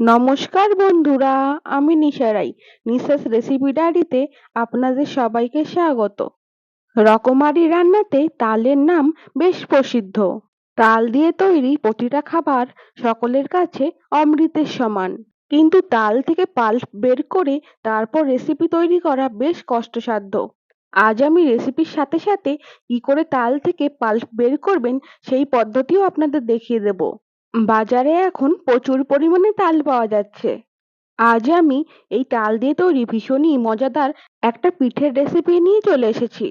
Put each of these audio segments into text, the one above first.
নমস্কার বন্ধুরা, আমি নিশা রাই নিশাস রেসিপি ডায়েরিতে আপনাদের সবাইকে স্বাগত। রকমারি রান্নাতে তালের নাম বেশ প্রসিদ্ধ। তাল দিয়ে তৈরি প্রতিটা খাবার সকলের কাছে অমৃতের সমান। কিন্তু তাল থেকে পাল্প বের করে তারপর রেসিপি তৈরি করা বেশ কষ্টসাধ্য। আজ আমি রেসিপির সাথে সাথে কি করে তাল থেকে পাল্প বের করবেন সেই পদ্ধতিও আপনাদের দেখিয়ে দেব। বাজারে এখন প্রচুর পরিমাণে তাল পাওয়া যাচ্ছে। আজ আমি এই তাল দিয়ে তৈরি ভীষণই মজাদার একটা পিঠের রেসিপি নিয়ে চলে এসেছি।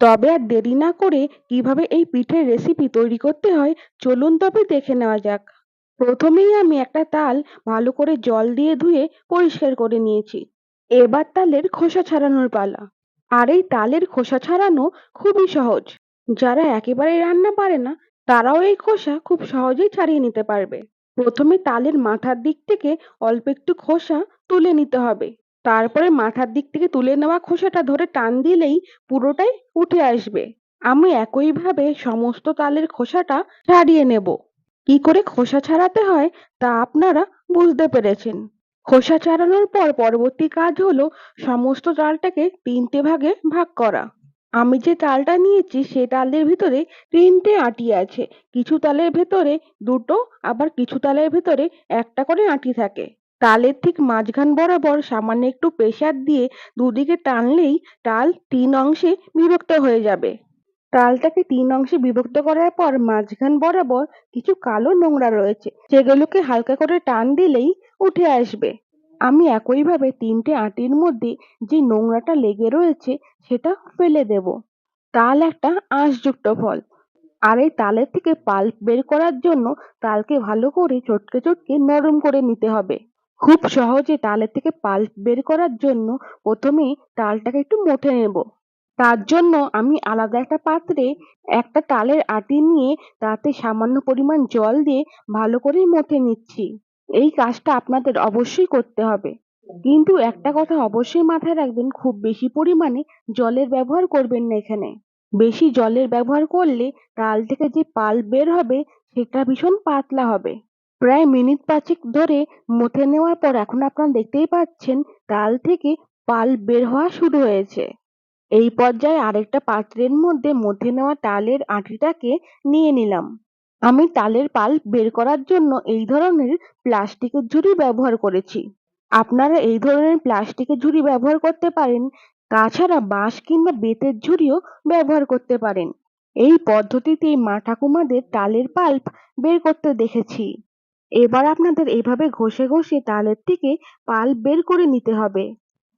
তবে আর দেরি না করে কীভাবে এই পিঠের রেসিপি তৈরি করতে হয় চলুন তবে দেখে নেওয়া যাক। প্রথমেই আমি একটা তাল ভালো করে জল দিয়ে ধুয়ে পরিষ্কার করে নিয়েছি। এবার তালের খোসা ছাড়ানোর পালা। আর এই তালের খোসা ছাড়ানো খুবই সহজ। যারা একেবারে রান্না পারে না তারাও এই খোসা খুব সহজেই ছাড়িয়ে নিতে পারবে। প্রথমে তালের মাথার দিক থেকে অল্প একটু খোসা তুলে নিতে হবে। তারপরে মাথার দিক থেকে তুলে নেওয়া খোসাটা ধরে টান দিলেই পুরোটাই উঠে আসবে। আমি একইভাবে সমস্ত তালের খোসাটা ছাড়িয়ে নেব। কি করে খোসা ছাড়াতে হয় তা আপনারা বুঝতে পেরেছেন। খোসা ছাড়ানোর পর পরবর্তী কাজ হলো সমস্ত চালটাকে তিনটে ভাগে ভাগ করা। আমি যে তালটা নিয়েছি, সে তালের ভিতরে তিনটে আঁটি আছে। কিছু তালের ভেতরে দুটো, আবার কিছু তালের ভেতরে একটা করে আঁটি থাকে। তালের ঠিক মাঝখান বরাবর সামান্য একটু প্রেসার দিয়ে দুদিকে টানলেই তাল তিন অংশে বিভক্ত হয়ে যাবে। তালটাকে তিন অংশে বিভক্ত করার পর মাঝখান বরাবর কিছু কালো নোংরা রয়েছে। সেগুলোকে হালকা করে টান দিলেই উঠে আসবে। আমি একইভাবে তিনটে আটির মধ্যে যে নোংরাটা লেগে রয়েছে সেটা ফেলে দেব। তাল একটা আঁশযুক্ত ফল। আর এই তালের থেকে পাল্প বের করার জন্য তালকে ভালো করে চটকে চটকে নরম করে নিতে হবে। খুব সহজে তালের থেকে পাল্প বের করার জন্য প্রথমে তালটাকে একটু মথে নেব। তার জন্য আমি আলাদা একটা পাত্রে একটা তালের আটি নিয়ে তাতে সামান্য পরিমাণ জল দিয়ে ভালো করে মথে নিচ্ছি। এই কাজটা আপনাদের অবশ্যই করতে হবে। কিন্তু একটা কথা অবশ্যই মাথায় রাখবেন, খুব বেশি পরিমাণে জলের ব্যবহার করবেন না এখানে। বেশি জলের ব্যবহার করলে তাল থেকে যে পাল্প বের হবে, সেটা ভীষণ পাতলা হবে। প্রায় মিনিট পাঁচেক ধরে মথে নেওয়ার পর এখন আপনারা দেখতেই পাচ্ছেন তাল থেকে পাল্প বের হওয়া শুরু হয়েছে। এই পর্যায়ে আরেকটা পাত্রের মধ্যে মথে নেওয়া তালের আঁটিটাকে নিয়ে নিলাম। আমি তালের পাল্প বের করার জন্য এই ধরনের প্লাস্টিকের ঝুড়ি ব্যবহার করেছি। আপনারা এই ধরনের প্লাস্টিকের ঝুড়ি ব্যবহার করতে পারেন, তাছাড়া বাঁশ কিংবা বেতের ঝুড়িও ব্যবহার করতে পারেন। এই পদ্ধতিতে মা ঠাকুমাদের তালের পাল্প বের করতে দেখেছি। এবার আপনাদের এভাবে ঘষে ঘষে তালের থেকে পাল্প বের করে নিতে হবে।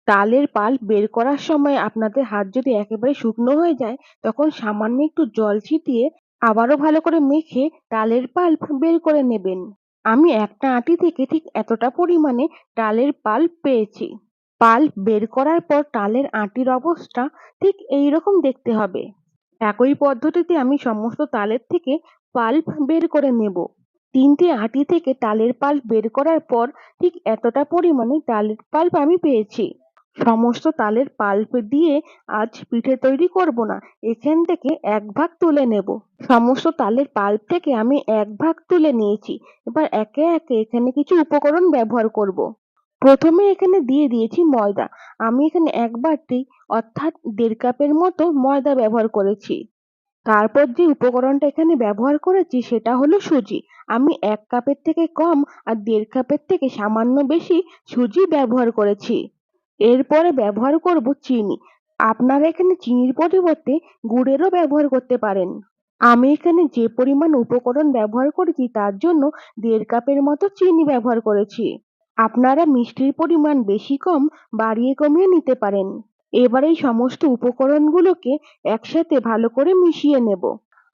তালের পাল্প বের করার সময় আপনাদের হাত যদি একেবারে শুকনো হয়ে যায়, তখন সামান্য একটু জল ছিটিয়ে আবারও ভালো করে মেখে তালের পাল্প বের করে নেবেন। আমি একটা আঁটি থেকে ঠিক এতটা পরিমাণে তালের পাল্প পেয়েছি। পাল্প বের করার পর তালের আঁটির অবস্থা ঠিক এই রকম দেখতে হবে। একই পদ্ধতিতে আমি সমস্ত তালের থেকে পাল্প বের করে নেব। তিনটে আঁটি থেকে তালের পাল্প বের করার পর ঠিক এতটা পরিমাণে তালের পাল্প আমি পেয়েছি। সমস্ত তালের পাল্প দিয়ে আজ পিঠে তৈরি করব না, এখান থেকে এক ভাগ তুলে নেব। সমস্ত তালের পাল্প থেকে আমি এক ভাগ তুলে নিয়েছি, এবার একে একে এখানে কিছু উপকরণ ব্যবহার করব। প্রথমে এখানে দিয়ে দিয়েছি ময়দা, আমি এখানে এক বাটি, অর্থাৎ দেড় কাপের মতো ময়দা ব্যবহার করেছি। তারপর যে উপকরণটা এখানে ব্যবহার করেছি সেটা হলো সুজি, আমি এক কাপের থেকে কম আর দেড় কাপের থেকে সামান্য বেশি সুজি ব্যবহার করেছি। এরপরে ব্যবহার করব চিনি। আপনারা এখানে চিনির পরিবর্তে গুড়েরও ব্যবহার করতে পারেন। আমি এখানে যে পরিমাণ উপকরণ ব্যবহার করেছি তার জন্য দেড় কাপের মতো চিনি ব্যবহার করেছি। আপনারা মিষ্টির পরিমাণ বেশি কম, বাড়িয়ে কমিয়ে নিতে পারেন। এবার এই সমস্ত উপকরণগুলোকে একসাথে ভালো করে মিশিয়ে নেব।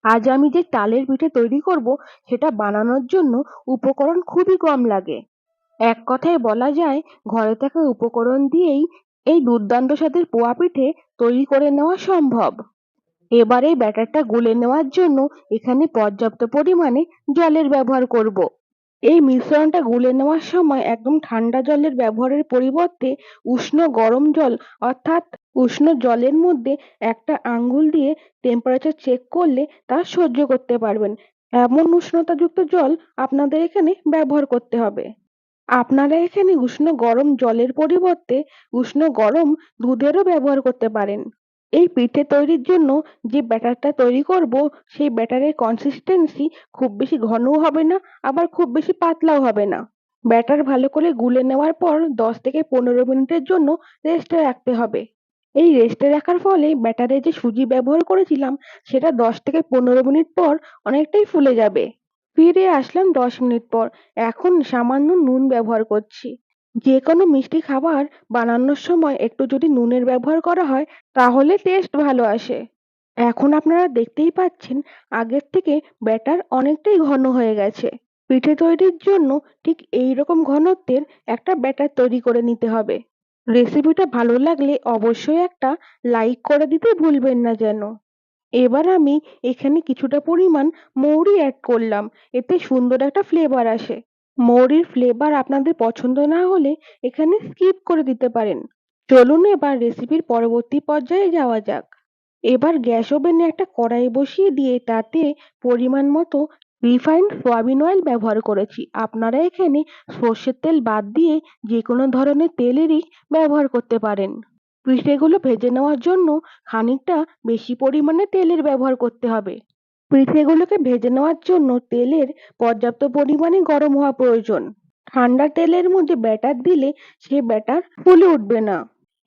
আজ আমি যে তালের পিঠে তৈরি করব, সেটা বানানোর জন্য উপকরণ খুবই কম লাগে। এক কথায় বলা যায়, ঘরে থাকা উপকরণ দিয়েই এই দুর্দান্ত স্বাদের পোয়া পিঠে তৈরি করে নেওয়া সম্ভব। এবার এই ব্যাটারটা গুলে নেওয়ার জন্য এখানে পর্যাপ্ত পরিমাণে জলের ব্যবহার করব। এই মিশ্রণটা গুলে নেওয়ার সময় একদম ঠান্ডা জলের ব্যবহারের পরিবর্তে উষ্ণ গরম জল অর্থাৎ উষ্ণ জলের মধ্যে একটা আঙ্গুল দিয়ে টেম্পারেচার চেক করলে তা সহ্য করতে পারবেন। এমন উষ্ণতাযুক্ত জল আপনাদের এখানে ব্যবহার করতে হবে। আপনারা এখানে উষ্ণ গরম জলের পরিবর্তে উষ্ণ গরম দুধেরও ব্যবহার করতে পারেন। এই পিঠে তৈরির জন্য যে ব্যাটারটা তৈরি করব, সেই ব্যাটারের কনসিস্টেন্সি খুব বেশি ঘনও হবে না, আবার খুব বেশি পাতলাও হবে না। ব্যাটার ভালো করে গুলে নেওয়ার পর দশ থেকে পনেরো মিনিটের জন্য রেস্টে রাখতে হবে। এই রেস্টে রাখার ফলে ব্যাটারে যে সুজি ব্যবহার করেছিলাম, সেটা দশ থেকে পনেরো মিনিট পর অনেকটাই ফুলে যাবে। ফিরে আসলাম দশ মিনিট পর। এখন সামান্য নুন ব্যবহার করছি। যে কোনো মিষ্টি খাবার বানানোর সময় একটু যদি নুনের ব্যবহার করা হয়, তাহলে টেস্ট ভালো আসে। এখন আপনারা দেখতেই পাচ্ছেন, আগের থেকে ব্যাটার অনেকটাই ঘন হয়ে গেছে। পিঠে তৈরির জন্য ঠিক এই রকম ঘনত্বের একটা ব্যাটার তৈরি করে নিতে হবে। রেসিপিটা ভালো লাগলে অবশ্যই একটা লাইক করে দিতে ভুলবেন না যেন। এবার আমি এখানে কিছুটা পরিমাণ মৌরি অ্যাড করলাম। এতে সুন্দর একটা ফ্লেভার আসে। মৌরির ফ্লেভার আপনাদের পছন্দ না হলে এখানে স্কিপ করে দিতে পারেন। চলুন এবার রেসিপির পরবর্তী পর্যায়ে যাওয়া যাক। এবার গ্যাস ওভেনে একটা কড়াই বসিয়ে দিয়ে তাতে পরিমাণ মতো রিফাইন্ড সয়াবিন অয়েল ব্যবহার করেছি। আপনারা এখানে সর্ষের তেল বাদ দিয়ে যে কোনো ধরনের তেলেরই ব্যবহার করতে পারেন। পিঠেগুলো ভেজে নেওয়ার জন্য খানিকটা বেশি পরিমাণে তেলের ব্যবহার করতে হবে। পিঠেগুলোকে ভেজে নেওয়ার জন্য তেলের পর্যাপ্ত পরিমাণে গরম হওয়া প্রয়োজন। ঠান্ডা তেলের মধ্যে ব্যাটার দিলে সে ব্যাটার ফুলে উঠবে না।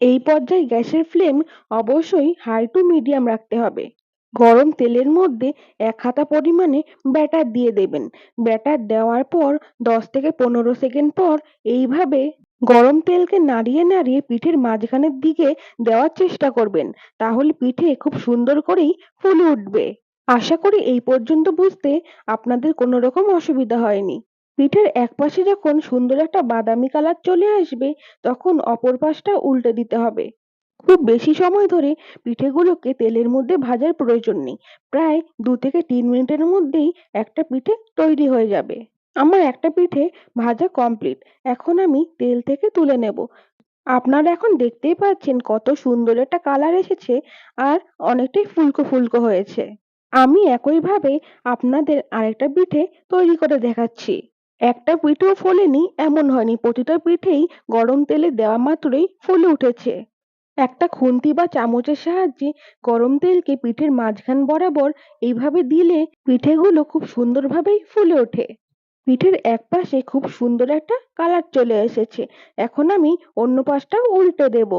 এই পর্যায়ে গ্যাসের ফ্লেম অবশ্যই হাই টু মিডিয়াম রাখতে হবে। গরম তেলের মধ্যে এক হাতা পরিমাণে ব্যাটার দিয়ে দেবেন। ব্যাটার দেওয়ার পর দশ থেকে পনেরো সেকেন্ড পর এইভাবে গরম তেলকে নাড়িয়ে নাড়িয়ে পিঠের মাঝখানের দিকে দেওয়ার চেষ্টা করবেন। তাহলে পিঠে খুব সুন্দর করেই ফুলে উঠবে। আশা করি এই পর্যন্ত বুঝতে আপনাদের কোনো রকম অসুবিধা হয়নি। পিঠের এক পাশে যখন সুন্দর একটা বাদামি কালার চলে আসবে, তখন অপর পাশটা উল্টে দিতে হবে। খুব বেশি সময় ধরে পিঠেগুলোকে তেলের মধ্যে ভাজার প্রয়োজন নেই। প্রায় দু থেকে তিন মিনিটের মধ্যেই একটা পিঠে তৈরি হয়ে যাবে। আমার একটা পিঠে ভাজা কমপ্লিট এখন আমি তেল থেকে তুলে নেব। আপনারা এখন দেখতেই পাচ্ছেন কত সুন্দর একটা কালার এসেছে আর অনেকটাই ফুলকো ফুলকো হয়েছে। আমি একইভাবে আপনাদের আরেকটা পিঠে তৈরি করে দেখাচ্ছি। একটা পিঠেও ফোলেনি, এমন হয়নি। প্রতিটা পিঠেই গরম তেলে দেওয়া মাত্রই ফুলে উঠেছে। একটা খুন্তি বা চামচের সাহায্যে গরম তেলকে পিঠের মাঝখান বরাবর এইভাবে দিলে পিঠেগুলো খুব সুন্দরভাবেই ফুলে ওঠে। পিঠের এক পাশে খুব সুন্দর একটা কালার চলে এসেছে। এখন আমি অন্য পাশটাও উল্টে দেব।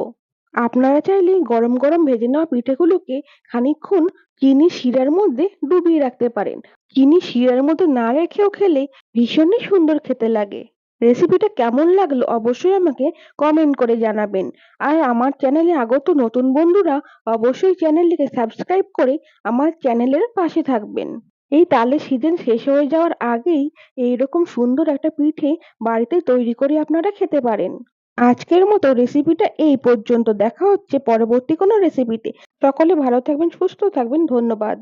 আপনারা চাইলে গরম গরম ভেজে নেওয়া পিঠেগুলোকে খানিকক্ষণ চিনি শিরার মধ্যে ডুবিয়ে রাখতে পারেন। চিনি শিরার মধ্যে না রেখেও খেলে ভীষণই সুন্দর খেতে লাগে। রেসিপিটা কেমন লাগল অবশ্যই আমাকে কমেন্ট করে জানাবেন। আর আমার চ্যানেলে আগত নতুন বন্ধুরা অবশ্যই চ্যানেলটিকে সাবস্ক্রাইব করে আমার চ্যানেলের পাশে থাকবেন। এই তালের সিজন শেষ হয়ে যাওয়ার আগেই এইরকম সুন্দর একটা পিঠে বাড়িতে তৈরি করে আপনারা খেতে পারেন। আজকের মতো রেসিপিটা এই পর্যন্ত। দেখা হচ্ছে পরবর্তী কোনো রেসিপিতে সকলে ভালো থাকবেন, সুস্থ থাকবেন। ধন্যবাদ।